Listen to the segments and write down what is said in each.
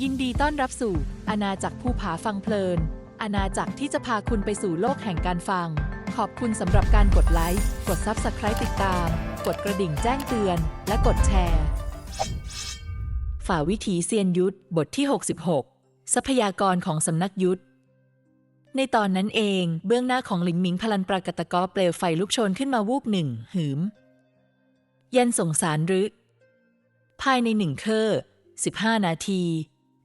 ยินดีต้อนรับสู่อาณาจักรภูผาฟังเพลิน อาณาจักรที่จะพาคุณไปสู่โลกแห่งการฟัง ขอบคุณสำหรับการกดไลค์ กด Subscribe ติดตาม กดกระดิ่งแจ้งเตือน และกดแชร์ ฝ่าวิถีเซียนยุทธบทที่ 66 ทรัพยากรของสำนักยุทธ ในตอนนั้นเองเบื้องหน้าของหลิงหมิงพลันปรากฏกอเปลวไฟลุกโชนขึ้นมาวูบหนึ่งหืม ยันส่งสารรือภายในหนึ่งเคอร์15 นาที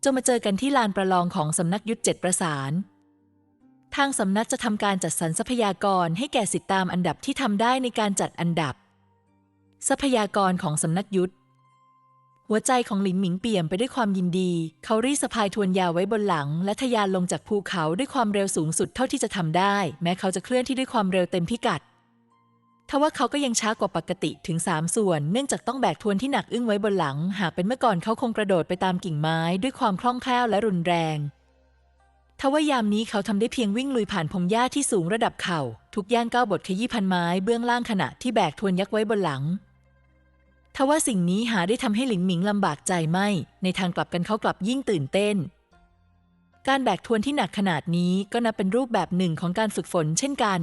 จงมาเจอกันที่ลานประลองของสำนักยุทธเจ็ดประสาน ทางสำนักจะทำการจัดสรรทรัพยากรให้แก่สิทธิตามอันดับที่ทำได้ในการจัดอันดับ ทรัพยากรของสำนักยุทธหัวใจของหลินหมิงเปี่ยมไปด้วยความยินดี เขารีสะพายทวนยาวไว้บนหลัง และทะยานลงจากภูเขาด้วยความเร็วสูงสุดเท่าที่จะทำได้ แม้เขาจะเคลื่อนที่ด้วยความเร็วเต็มพิกัด ทว่าเขาก็ยังช้ากว่าปกติถึง 3 ส่วน เนื่องจากต้องแบกทวนที่หนักอึ้งไว้บนหลัง หากเป็นเมื่อก่อนเขาคงกระโดดไปตามกิ่งไม้ด้วยความคล่องแคล่วและรุนแรงทว่ายามนี้เขาทำได้เพียงวิ่งลุยผ่านพงหญ้าที่สูงระดับเข่า ทุกย่างก้าวบทขยี้พันไม้เบื้องล่างขณะที่แบกทวนยักษ์ไว้บนหลังทว่าสิ่งนี้หาได้ทำให้หลิงหมิงลำบากใจไม่ ในทางกลับกันเขากลับยิ่งตื่นเต้น การแบกทวนที่หนักขนาดนี้ก็นับเป็นรูปแบบหนึ่งของการฝึกฝนเช่นกัน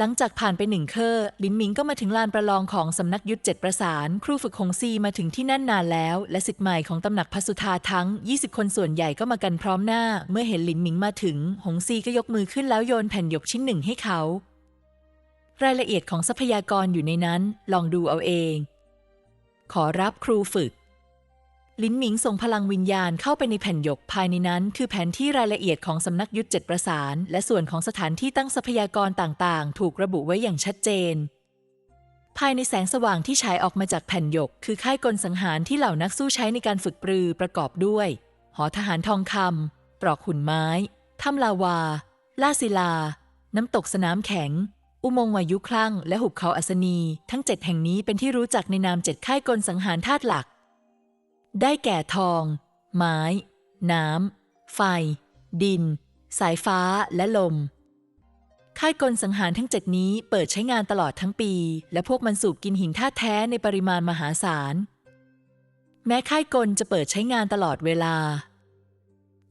หลังจากผ่านไปหนึ่งเคอร์ลินหมิงก็มาถึงลานประลองของสำนักยุทธเจ็ดประสาน ครูฝึกหงซีมาถึงที่นั่นนานแล้ว และสิทธิ์ใหม่ของตำหนักพระสุธาทั้ง 20 คนส่วนใหญ่ก็มากันพร้อมหน้า เมื่อเห็นลินหมิงมาถึง หงซีก็ยกมือขึ้นแล้วโยนแผ่นหยกชิ้นหนึ่งให้เขา รายละเอียดของทรัพยากรอยู่ในนั้น ลองดูเอาเอง ขอรับครูฝึก ลินหมิงส่งพลังวิญญาณเข้าไปในแผ่นหยกภายในนั้น คือแผนที่รายละเอียดของสำนักยุทธเจ็ดประสาน และส่วนของสถานที่ตั้งทรัพยากรต่างๆ ถูกระบุไว้อย่างชัดเจน ภายในแสงสว่างที่ฉายออกมาจากแผ่นหยก คือค่ายกลสังหารที่เหล่านักสู้ใช้ในการฝึกปรือประกอบด้วย หอทหารทองคำปลอกหุ่นไม้ถ้ำลาวา ล่าศิลา น้ำตกสนามแข็ง อุโมงค์วายุคลั่ง และหุบเขาอัศนี ทั้งเจ็ดแห่งนี้เป็นที่รู้จักในนามเจ็ดค่ายกลสังหารธาตุหลัก ได้แก่ทอง ไม้ น้ำ ไฟ ดิน สายฟ้าและลม ค่ายกลสังหารทั้งเจ็ดนี้เปิดใช้งานตลอดทั้งปี และพวกมันสูบกินหินธาตุแท้ในปริมาณมหาศาล แม้ค่ายกลจะเปิดใช้งานตลอดเวลา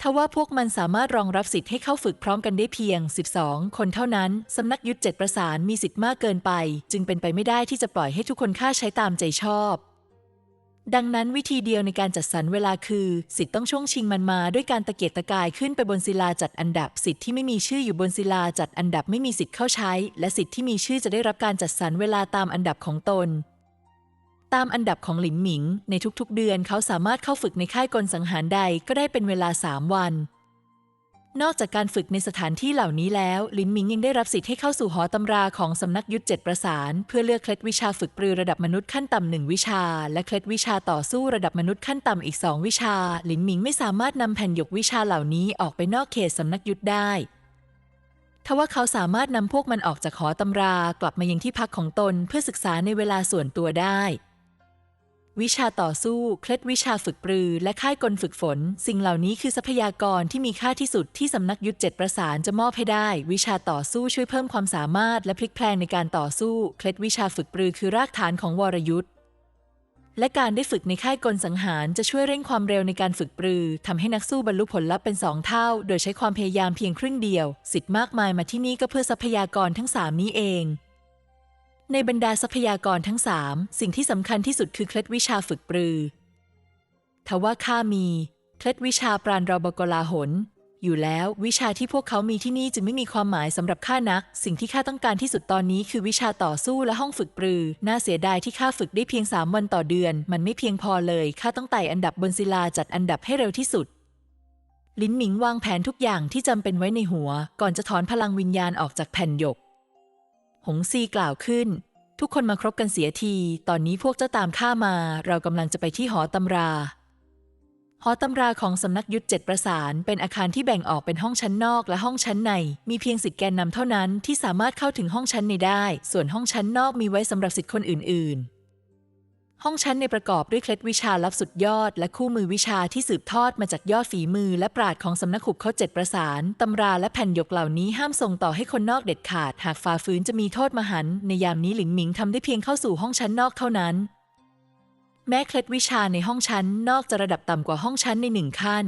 ทว่าพวกมันสามารถรองรับสิทธิ์ให้เข้าฝึกพร้อมกันได้เพียง 12 คนเท่านั้น สำนักยุทธเจ็ดประสานมีสิทธิ์มากเกินไป จึงเป็นไปไม่ได้ที่จะปล่อยให้ทุกคนค่าใช้ตามใจชอบ ดังนั้นวิธีเดียวในการจัดสรรเวลาคือสิทธิ์ต้องช่วงชิงมันมาด้วยการตะเกียกตะกายขึ้นไปบนศิลาจัดอันดับสิทธิ์ที่ไม่มีชื่ออยู่บนศิลาจัดอันดับไม่มีสิทธิ์เข้าใช้ และสิทธิ์ที่มีชื่อจะได้รับการจัดสรรเวลาตามอันดับของตน ตามอันดับของหลินหมิง ในทุกๆ เดือนเขาสามารถเข้าฝึกในค่ายกลสังหารใดก็ได้เป็นเวลา 3 วัน นอกจากการฝึกในสถานที่เหล่านี้แล้ว ลินหมิงยังได้รับสิทธิ์ให้เข้าสู่หอตำราของสำนักยุทธเจ็ดประสาน เพื่อเลือกเคล็ดวิชาฝึกปรือระดับมนุษย์ขั้นต่ำหนึ่งวิชา และเคล็ดวิชาต่อสู้ระดับมนุษย์ขั้นต่ำอีกสองวิชา ลินหมิงไม่สามารถนำแผ่นหยกวิชาเหล่านี้ออกไปนอกเขตสำนักยุทธได้ทว่าเขาสามารถนำพวกมันออกจากหอตำรากลับมายังที่พักของตนเพื่อศึกษาในเวลาส่วนตัวได้ วิชาต่อสู้ เคล็ดวิชาฝึกปรือ และค่ายกลฝึกฝน สิ่งเหล่านี้คือทรัพยากรที่มีค่าที่สุดที่สำนักยุทธเจ็ดประสานจะมอบให้ได้ วิชาต่อสู้ช่วยเพิ่มความสามารถ และพลิกแพลงในการต่อสู้ เคล็ดวิชาฝึกปรือคือรากฐานของวรยุทธและการได้ฝึกในค่ายกลสังหารจะช่วยเร่งความเร็วในการฝึกปรือทำให้นักสู้บรรลุผลลัพธ์เป็นสองเท่า โดยใช้ความพยายามเพียงครึ่งเดียว สิทธิ์มากมายมาที่นี่ก็เพื่อทรัพยากรทั้งสามนี้เอง ในบรรดาทรัพยากรทั้งสามสิ่งที่สำคัญที่สุดคือเคล็ดวิชาฝึกปรือ ทว่าข้ามี เคล็ดวิชาปราณรบกลาหน อยู่แล้ววิชาที่พวกเขามีที่นี่จึงไม่มีความหมายสำหรับข้านัก สิ่งที่ข้าต้องการที่สุดตอนนี้คือวิชาต่อสู้และห้องฝึกปรือ น่าเสียดายที่ข้าฝึกได้เพียงสามวันต่อเดือน มันไม่เพียงพอเลยข้าต้องไต่อันดับบนศิลาจัดอันดับให้เร็วที่สุดลินหมิงวางแผนทุกอย่างที่จำเป็นไว้ในหัว ก่อนจะถอนพลังวิญญาณออกจากแผ่นหยก หงซีกล่าวขึ้น ทุกคนมาครบกันเสียที ตอนนี้พวกเจ้าตามข้ามา เรากำลังจะไปที่หอตำรา หอตำราของสำนักยุทธเจ็ดประสาน เป็นอาคารที่แบ่งออกเป็นห้องชั้นนอกและห้องชั้นใน มีเพียงสิทธิแกนนำเท่านั้นที่สามารถเข้าถึงห้องชั้นในได้ ส่วนห้องชั้นนอกมีไว้สำหรับสิทธิคนอื่น ๆ ห้องชั้นในประกอบด้วยเคล็ดวิชาลับสุดยอด และคู่มือวิชาที่สืบทอดมาจากยอดฝีมือ และปราดของสำนักขุบเขาเจ็ดประสาน ตำราและแผ่นหยกเหล่านี้ห้ามส่งต่อให้คนนอกเด็ดขาด หากฝ่าฝืนจะมีโทษมหันในยามนี้หลิงหมิงทำได้เพียงเข้าสู่ห้องชั้นนอกเท่านั้น แม้เคล็ดวิชาในห้องชั้นนอกจะระดับต่ำกว่าห้องชั้นในหนึ่งขั้น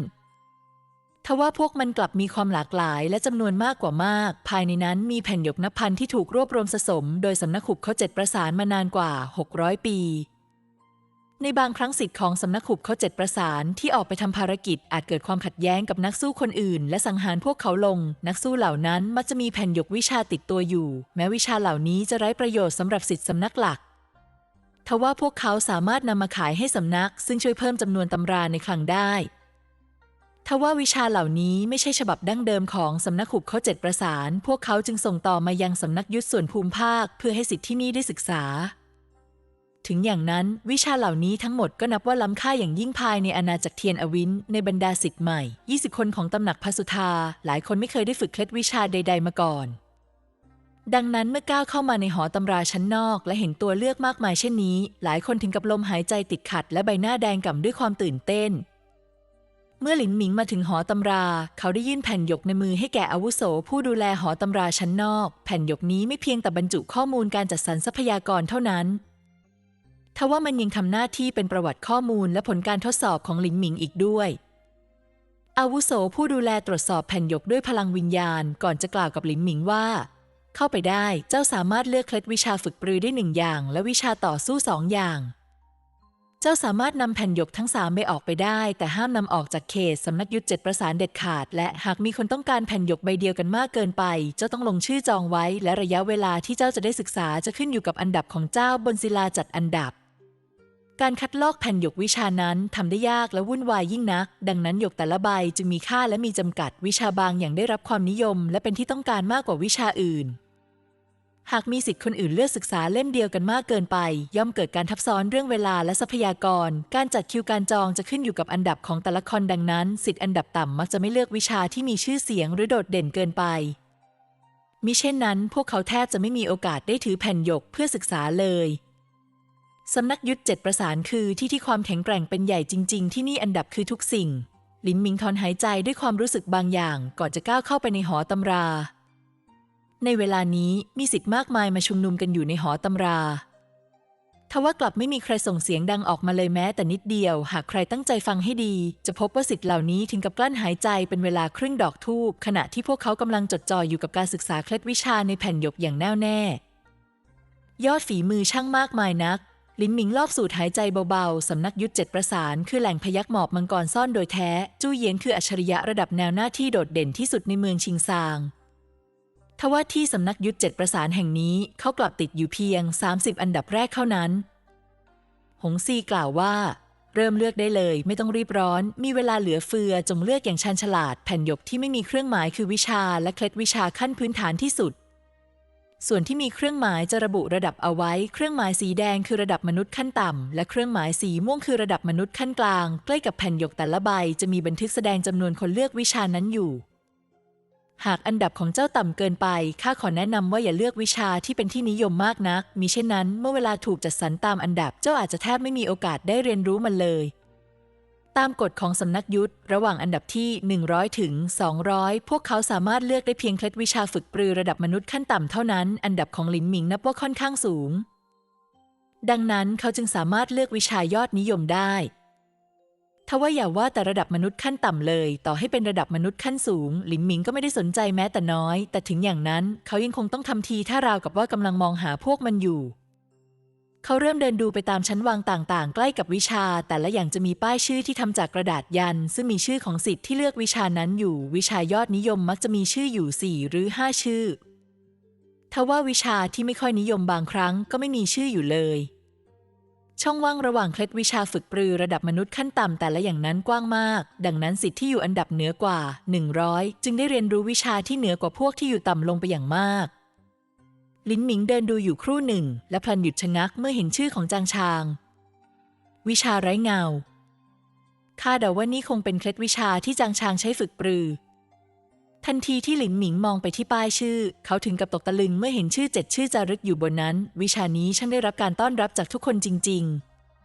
ทว่าพวกมันกลับมีความหลากหลายและจำนวนมากกว่ามาก ภายในนั้นมีแผ่นหยกนับพันที่ถูกรวบรวมสะสม โดยสำนักขุบเขาเจ็ดประสานมานานกว่า 600 ปี ในบางครั้งสิทธิ์ของสำนักขุบเขาเจ็ดประสานที่ออกไปทำภารกิจอาจเกิดความขัดแย้งกับนักสู้คนอื่น และสังหารพวกเขาลง นักสู้เหล่านั้นมักจะมีแผ่นหยกวิชาติดตัวอยู่ แม้วิชาเหล่านี้จะไร้ประโยชน์สำหรับสิทธิสำนักหลักทว่าพวกเขาสามารถนำมาขายให้สำนัก ซึ่งช่วยเพิ่มจำนวนตำราในคลังได้ทว่าวิชาเหล่านี้ไม่ใช่ฉบับดั้งเดิมของสำนักขุบเขาเจ็ดประสาน พวกเขาจึงส่งต่อมายังสำนักยุทธส่วนภูมิภาค เพื่อให้สิทธิ์ที่นี่ได้ศึกษา ถึงอย่างนั้นวิชาเหล่านี้ทั้งหมดก็นับว่าล้ำค่าอย่างยิ่งภายในอาณาจักรเทียนอวินในบรรดาสิทธิ์ใหม่ 20 คนของตำหนักพระสุธา หลายคนไม่เคยได้ฝึกเคล็ดวิชาใด ๆ มาก่อน ดังนั้นเมื่อก้าวเข้ามาในหอตำราชั้นนอก และเห็นตัวเลือกมากมายเช่นนี้ หลายคนถึงกับลมหายใจติดขัด และใบหน้าแดงก่ำด้วยความตื่นเต้น เมื่อหลินหมิงมาถึงหอตำรา เขาได้ยื่นแผ่นหยกในมือให้แก่อาวุโส ผู้ดูแลหอตำราชั้นนอก แผ่นหยกนี้ไม่เพียงแต่บรรจุข้อมูลการจัดสรรทรัพยากรเท่านั้น ทว่ามันยังทำหน้าที่เป็นประวัติข้อมูลและผลการทดสอบของหลินหมิงอีกด้วยอาวุโสผู้ดูแลตรวจสอบแผ่นหยกด้วยพลังวิญญาณก่อนจะกล่าวกับหลินหมิงว่า เข้าไปได้เจ้าสามารถเลือกเคล็ดวิชาฝึกปรือได้หนึ่งอย่าง และวิชาต่อสู้สองอย่าง เจ้าสามารถนำแผ่นหยกทั้งสามใบออกไปได้ แต่ห้ามนำออกจากเขตสำนักยุทธเจ็ดประสานเด็ดขาด และหากมีคนต้องการแผ่นหยกใบเดียวกันมากเกินไป เจ้าต้องลงชื่อจองไว้ และระยะเวลาที่เจ้าจะได้ศึกษาจะขึ้นอยู่กับอันดับของเจ้าบนศิลาจัดอันดับ การคัดลอกแผ่นหยกวิชานั้นทำได้ยากและวุ่นวายยิ่งนัก ดังนั้นหยกแต่ละใบจึงมีค่าและมีจำกัดวิชาบางอย่างได้รับความนิยม และเป็นที่ต้องการมากกว่าวิชาอื่น หากมีสิทธิ์คนอื่นเลือกศึกษาเล่มเดียวกันมากเกินไป ย่อมเกิดการทับซ้อนเรื่องเวลาและทรัพยากร การจัดคิวการจองจะขึ้นอยู่กับอันดับของแต่ละคนดังนั้น สิทธิ์อันดับต่ำมักจะไม่เลือกวิชาที่มีชื่อเสียงหรือโดดเด่นเกินไปมิเช่นนั้น พวกเขาแทบจะไม่มีโอกาสได้ถือแผ่นหยกเพื่อศึกษาเลย สำนักยุทธเจ็ดประสานคือที่ที่ความแข็งแกร่งเป็นใหญ่จริง ๆ ที่นี่อันดับคือทุกสิ่ง ลินมิงถอนหายใจด้วยความรู้สึกบางอย่างก่อนจะก้าวเข้าไปในหอตำรา ในเวลานี้มีสิทธิ์มากมายมาชุมนุมกันอยู่ในหอตำราทว่ากลับไม่มีใครส่งเสียงดังออกมาเลยแม้แต่นิดเดียว หากใครตั้งใจฟังให้ดี จะพบว่าสิทธิ์เหล่านี้ถึงกับกลั้นหายใจเป็นเวลาครึ่งดอกทูบขณะที่พวกเขากำลังจดจ่ออยู่กับการศึกษาเคล็ดวิชาในแผ่นหยกอย่างแน่วแน่ ยอดฝีมือช่างมากมายนัก ลินหมิงรอบสูดหายใจเบาๆ สำนักยุทธเจ็ดประสาน คือแหล่งพยักหมอบมังกรซ่อนโดยแท้ จู้เยียนคืออัจฉริยะระดับแนวหน้าที่โดดเด่นที่สุดในเมืองชิงซาง ทว่าที่สำนักยุทธเจ็ดประสานแห่งนี้เขากลับติดอยู่เพียง 30 อันดับแรกเท่านั้น หงซีกล่าวว่า เริ่มเลือกได้เลย ไม่ต้องรีบร้อน มีเวลาเหลือเฟือจงเลือกอย่างชันฉลาด แผ่นหยกที่ไม่มีเครื่องหมายคือวิชาและเคล็ดวิชาขั้นพื้นฐานที่สุด ส่วนที่มีเครื่องหมายจะระบุระดับเอาไว้ เครื่องหมายสีแดงคือระดับมนุษย์ขั้นต่ำ และเครื่องหมายสีม่วงคือระดับมนุษย์ขั้นกลาง ใกล้กับแผ่นหยกแต่ละใบจะมีบันทึกแสดงจำนวนคนเลือกวิชานั้นอยู่ หากอันดับของเจ้าต่ำเกินไป ข้าขอแนะนำว่าอย่าเลือกวิชาที่เป็นที่นิยมมากนัก มิเช่นนั้น เมื่อเวลาถูกจัดสรรตามอันดับ เจ้าอาจจะแทบไม่มีโอกาสได้เรียนรู้มันเลย ตามกฎของสำนักยุทธระหว่างอันดับที่ 100 ถึง 200 พวกเขาสามารถเลือกได้เพียงเคล็ดวิชาฝึกปรือระดับมนุษย์ขั้นต่ำเท่านั้น อันดับของหลินหมิงนับว่าค่อนข้างสูง ดังนั้นเขาจึงสามารถเลือกวิชายอดนิยมได้ทว่าอย่าว่าแต่ระดับมนุษย์ขั้นต่ำเลย ต่อให้เป็นระดับมนุษย์ขั้นสูง หลินหมิงก็ไม่ได้สนใจแม้แต่น้อย แต่ถึงอย่างนั้น เขายังคงต้องทำทีท่าราวกับว่ากำลังมองหาพวกมันอยู่ เขาเริ่มเดินดูไปตามชั้นวางต่างๆ ใกล้กับวิชา แต่ละอย่างจะมีป้ายชื่อที่ทำจากกระดาษยัน ซึ่งมีชื่อของสิทธิ์ที่เลือกวิชานั้นอยู่ วิชายอดนิยมมักจะมีชื่ออยู่ 4 หรือ 5 ชื่อ ทว่าวิชาที่ไม่ค่อยนิยมบางครั้งก็ไม่มีชื่ออยู่เลย ช่องว่างระหว่างเคล็ดวิชาฝึกปรือระดับมนุษย์ขั้นต่ำแต่ละอย่างนั้นกว้างมาก ดังนั้นสิทธิ์ที่อยู่อันดับเหนือกว่า 100 จึงได้เรียนรู้วิชาที่เหนือกว่าพวกที่อยู่ต่ำลงไปอย่างมาก ลินหมิงเดินดูอยู่ครู่หนึ่ง และพลันหยุดชะงักเมื่อเห็นชื่อของจางชาง วิชาไร้เงาข้าเดาว่านี่คงเป็นเคล็ดวิชาที่จางชางใช้ฝึกปรือ ทันทีที่หลินหมิงมองไปที่ป้ายชื่อ เขาถึงกับตกตะลึงเมื่อเห็นชื่อเจ็ดชื่อจารึกอยู่บนนั้น วิชานี้ช่างได้รับการต้อนรับจากทุกคนจริง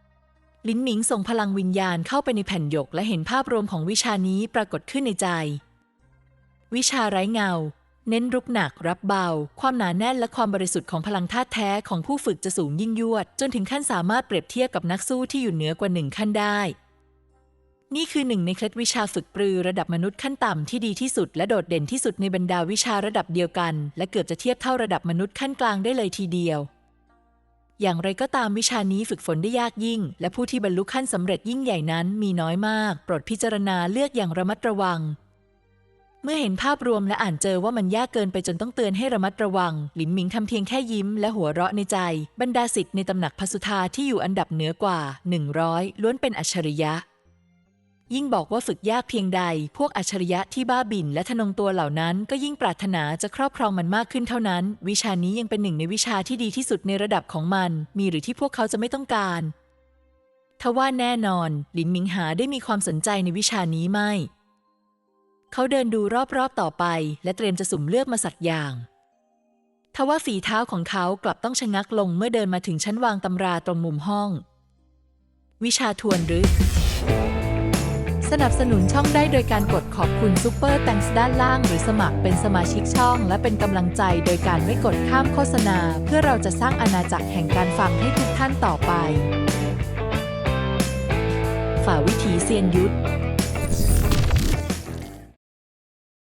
ๆ ลินหมิงส่งพลังวิญญาณเข้าไปในแผ่นหยกและเห็นภาพรวมของวิชานี้ปรากฏขึ้นในใจ วิชาไร้เงา เน้นรุกหนักรับเบา ความหนาแน่นและความบริสุทธิ์ของพลังธาตุแท้ของผู้ฝึกจะสูงยิ่งยวด จนถึงขั้นสามารถเปรียบเทียบกับนักสู้ที่อยู่เหนือกว่าหนึ่งขั้นได้ นี่คือหนึ่งในเคล็ดวิชาฝึกปรือระดับมนุษย์ขั้นต่ำที่ดีที่สุดและโดดเด่นที่สุดในบรรดาวิชาระดับเดียวกัน และเกือบจะเทียบเท่าระดับมนุษย์ขั้นกลางได้เลยทีเดียวอย่างไรก็ตามวิชานี้ฝึกฝนได้ยากยิ่ง และผู้ที่บรรลุขั้นสำเร็จยิ่งใหญ่นั้นมีน้อยมาก โปรดพิจารณาเลือกอย่างระมัดระวัง เมื่อเห็นภาพรวมและอ่านเจอว่ามันยากเกินไปจนต้องเตือนให้ระมัดระวัง หลินหมิงทำเพียงแค่ยิ้มและหัวเราะในใจ บรรดาศิษย์ในตำหนักพสุธาที่อยู่อันดับเหนือกว่า 100 ล้วนเป็นอัจฉริยะ ยิ่งบอกว่าฝึกยากเพียงใด พวกอัจฉริยะที่บ้าบินและทะนงตัวเหล่านั้นก็ยิ่งปรารถนาจะครอบครองมันมากขึ้นเท่านั้น วิชานี้ยังเป็นหนึ่งในวิชาที่ดีที่สุดในระดับของมัน มีหรือที่พวกเขาจะไม่ต้องการทว่าแน่นอน หลินหมิงหาได้มีความสนใจในวิชานี้ไม่ เขาเดินดูรอบๆต่อไป และเตรียมจะสุ่มเลือกมาสักอย่างทว่าฝีเท้าของเขากลับต้องชะงักลงเมื่อเดินมาถึงชั้นวางตำราตรงมุมห้อง วิชาทวนรึสนับสนุนช่องได้โดยการกดขอบคุณซูเปอร์แตงส์ด้านล่าง หรือสมัครเป็นสมาชิกช่อง และเป็นกำลังใจโดยการไม่กดข้ามโฆษณา เพื่อเราจะสร้างอาณาจักรแห่งการฟังให้ทุกท่านต่อไป ฝ่าวิถีเซียนยุทธ